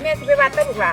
แม่จะไปวัดต้นหรือเปล่า